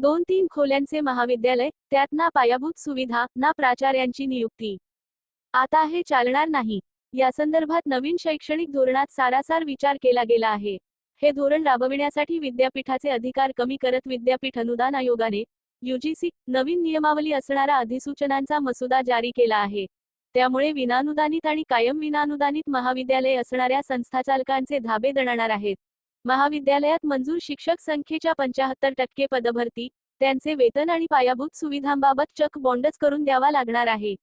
दोन तीन खोल्यांचे महाविद्यालय त्यात ना पायाभूत सुविधा ना प्राचार्यांची नियुक्ती. आता हे चालणार नाही. या संदर्भात नवीन शैक्षणिक धोरणात सारासार विचार केला गेला आहे. हे धोरण राबविण्यासाठी विद्यापीठाचे अधिकार कमी करत विद्यापीठ अनुदान आयोगाने युजीसी नवीन नियमावली असणारा अधिसूचनांचा मसुदा जारी केला आहे. त्यामुळे विनानुदानित आणि कायम विनानुदानित महाविद्यालय असणाऱ्या संस्थाचालकांचे धाबे दणणार आहेत. महाविद्यालयात मंजूर शिक्षक संख्येच्या पंचाहत्तर टक्के पदभरती त्यांचे वेतन आणि पायाभूत सुविधांबाबत चक बॉन्डच करून द्यावा लागणार आहे.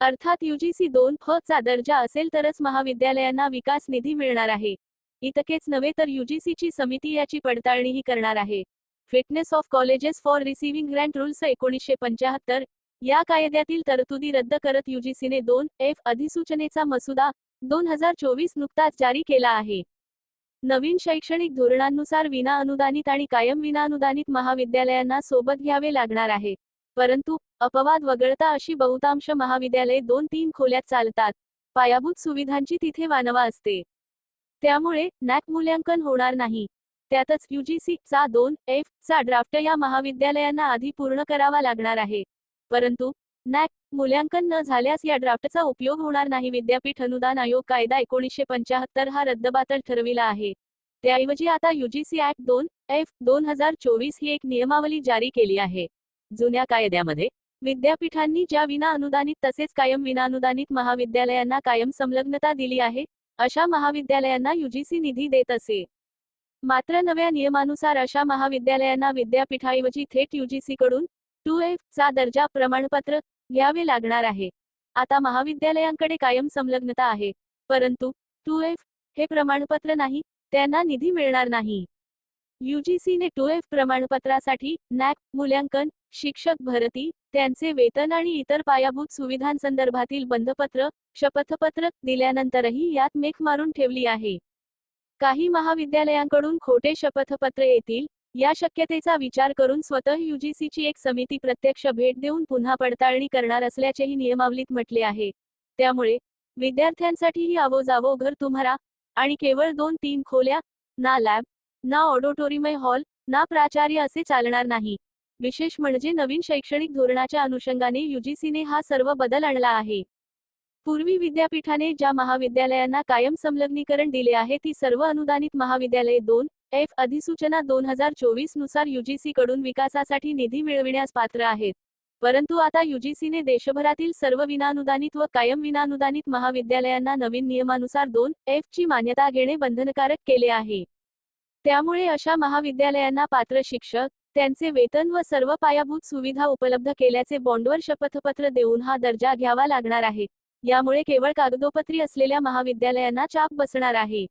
अर्थात युजीसी दोन फ चा दर्जा असेल तरच महाविद्यालयांना विकास निधी मिळणार आहे. इतकेच नव्हे तर युजीसीची समिती याची पडताळणीही करणार आहे. Fitness of colleges for receiving grant rules एकोणीसशे पंचाहत्तर या कायद्यातील तरतुदी रद्द करत युजीसीने दोन एफ अधिसूचनेचा मसुदा दोन हजार चोवीस नुकताच जारी केला आहे. नवीन शैक्षणिक धोरणांनुसार विना अनुदानित आणि कायम विनाअनुदानित महाविद्यालयांना सोबत घ्यावे लागणार आहे. परंतु अपवाद वगळता अशी बहुतांश महाविद्यालये दोन तीन खोल्यात चालतात. पायाभूत सुविधांची तिथे वानवा असते. त्यामुळे नॅक मूल्यांकन होणार नाही. त्यातच युजीसी चा दोन एफ चा ड्राफ्ट या महाविद्यालयांना आधी पूर्ण करावा लागणार आहे. परंतु नॅक मूल्यांकन न झाल्यास या ड्राफ्टचा उपयोग होणार नाही. विद्यापीठ अनुदान आयोग कायदा एकोणीसशे पंचाहत्तर हा रद्दबातल ठरविला आहे. त्याऐवजी आता युजीसी ऍक्ट दोन एफ दोन हजार चोवीस ही एक नियमावली जारी केली आहे. जुन्या कायद्यामध्ये विद्यापीठांनी ज्या विना अनुदानित तसेच कायम विनाअनुदानित महाविद्यालयांना कायम संलग्नता दिली आहे अशा महाविद्यालयांना युजीसी निधी देत असे. मात्र नव्या नियमानुसार अशा महाविद्यालयांना विद्यापीठाऐवजी थेट युजीसीकडून टू एफ चा दर्जा प्रमाणपत्र घ्यावे लागणार आहे. आता महाविद्यालयांकडे कायम संलग्नता आहे. परंतु टू एफ हे प्रमाणपत्र नाही त्यांना निधी मिळणार नाही. युजीसीने टू एफ प्रमाणपत्रासाठी नॅक मूल्यांकन शिक्षक भरती त्यांचे वेतन आणि इतर पायाभूत सुविधांसंदर्भातील बंधपत्र शपथपत्र दिल्यानंतरही यात मेख मारून ठेवली आहे. काही महाविद्यालयांकडून खोटे शपथपत्र येतील या शक्यतेचा विचार करून स्वतः युजीसीची एक समिती प्रत्यक्ष भेट देऊन पुन्हा पडताळणी करणार असल्याचेही नियमावलीत म्हटले आहे. त्यामुळे विद्यार्थ्यांसाठीही आवोजावो घर तुम्हारा आणि केवळ दोन तीन खोल्या ना लॅब ना ऑडिटोरियम हॉल ना प्राचार्य असे चालणार नाही. विशेष म्हणजे नवीन शैक्षणिक धोरणाच्या अनुषंगाने युजीसीने हा सर्व बदल आणला आहे. पूर्वी विद्यापीठाने ज्या महाविद्यालयांना कायम संलग्नीकरण दिले आहे ती सर्व अनुदानित महाविद्यालये दोन एफ अधिसूचना दोन हजार चोवीसनुसार युजीसी कडून विकासासाठी निधी मिळविण्यास पात्र आहेत. परंतु आता युजीसीने देशभरातील सर्व विनानुदानित व कायम विनानुदानित महाविद्यालयांना नवीन नियमानुसार दोन एफ ची मान्यता घेणे बंधनकारक केले आहे. त्यामुळे अशा महाविद्यालयांना पात्र शिक्षक त्यांचे वेतन व सर्व पायाभूत सुविधा उपलब्ध केल्याचे बॉन्डवर शपथपत्र देऊन हा दर्जा घ्यावा लागणार आहे. यामुळे केवळ कागदोपत्री असलेल्या महाविद्यालयांना चाप बसणार आहे.